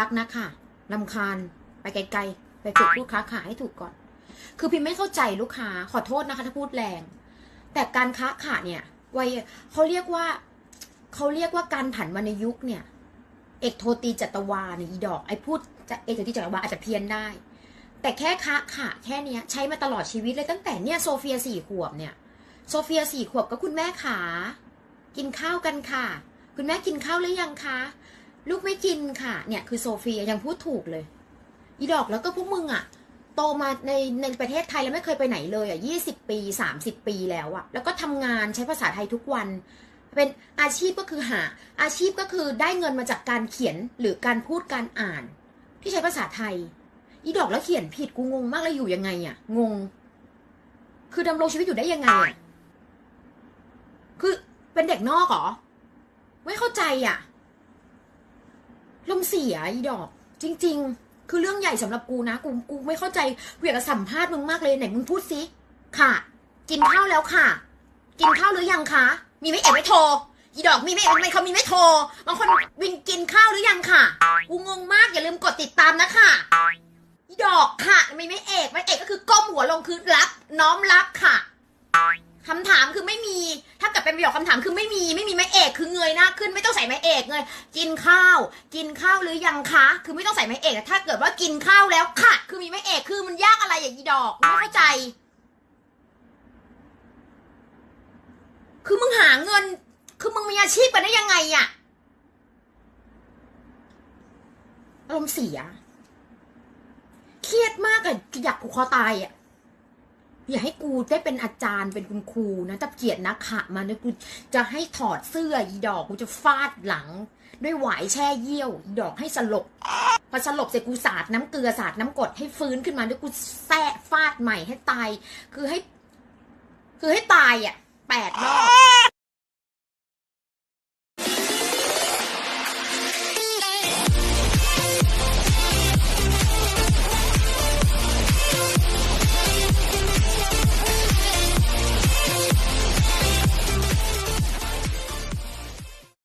รักนะค่ะลำคาญไปไกลๆ ไปฝึกลูกค้าขายให้ถูกก่อน คือพิมไม่เข้าใจลูกค้าขอโทษนะคะถ้าพูดแรง แต่การค้าขายเนี่ยวัยเขาเรียกว่าเขาเรียกว่าการผันวรรณยุกเนี่ย เอกโทตีจัตวาเนี่ยอีดอกไอพูดจะเอกโทตีจัตวาอาจจะเพี้ยนได้ แต่แค่ค้าขาแค่เนี้ยใช้มาตลอดชีวิตเลยตั้งแต่เนี่ยโซเฟียสี่ขวบเนี่ยโซเฟียสี่ขวบก็คุณแม่ขา กินข้าวกันค่ะ คุณแม่กินข้าวหรือยังคะ ลูกไม่กินค่ะ เนี่ยคือโซเฟียยังพูดถูกเลย อีดอกแล้วก็พวกมึงอะโตมาในในประเทศไทยแล้วไม่เคยไปไหนเลยอะยี่สิบปีสามสิบปีแล้วอะแล้วก็ทำงานใช้ภาษาไทยทุกวัน เป็นอาชีพก็คือหา อาชีพก็คือได้เงินมาจากการเขียนหรือการพูดการอ่าน ที่ใช้ภาษาไทย อีดอกแล้วเขียนผิดกูงงมากแล้วอยู่ยังไงอะงง คือดำรงชีวิตอยู่ได้ยังไงอะคือเป็นเด็กนอกเหรอ ไม่เข้าใจอะ ลมเสียอีดอก จริง ๆ คือเรื่องใหญ่สำหรับกูนะกูกูไม่เข้าใจกูอยากจะสัมภาษณ์มึงมากเลยไหนมึงพูดสิค่ะ กินข้าวแล้วค่ะ กินข้าวหรือยังคะมีไม่เอ็ไม่โทรอีดอกมีไม่เอ็ไม่เขามีไม่โทรบางคนวินกินข้าวหรือยังค่ะกูงงมากอย่าลืมกดติดตามนะค่ะอีดอกค่ะมีไม่เอกไม่เอกก็คือก้มหัวลงคือรับ น้อมรับค่ะคำถามคือไม่มี เกิดเป็นประโยคคำถามคือไม่มีไม่มีไม้เอกคือเงยหน้าขึ้นไม่ต้องใส่ไม้เอกเงยกินข้าว กินข้าวหรือยังคะ คือไม่ต้องใส่ไม้เอกแต่ถ้าเกิดว่ากินข้าวแล้วค่ะ คือมีไม้เอกคือมันยากอะไรอย่างอีดอกไม่เข้าใจ คือมึงหาเงิน คือมึงมีอาชีพกันได้ยังไงอะอารมณ์เสีย เครียดมากอะอยากผูกคอตายอะ อย่าให้กูได้เป็นอาจารย์เป็นคุณครูนะจะเกียดนักขะมาเนี่ยกูจะให้ถอดเสื้ออีดอกกูจะฟาดหลัง ด้วยหวายแช่เยี่ยวอีดอกให้สลบพอสลบเสร็จกูสาดน้ำเกลือสาดน้ำกรดให้ฟื้นขึ้นมาด้วยกูแซะฟาดใหม่ให้ตาย คือให้ คือให้ตายอะแปดรอบ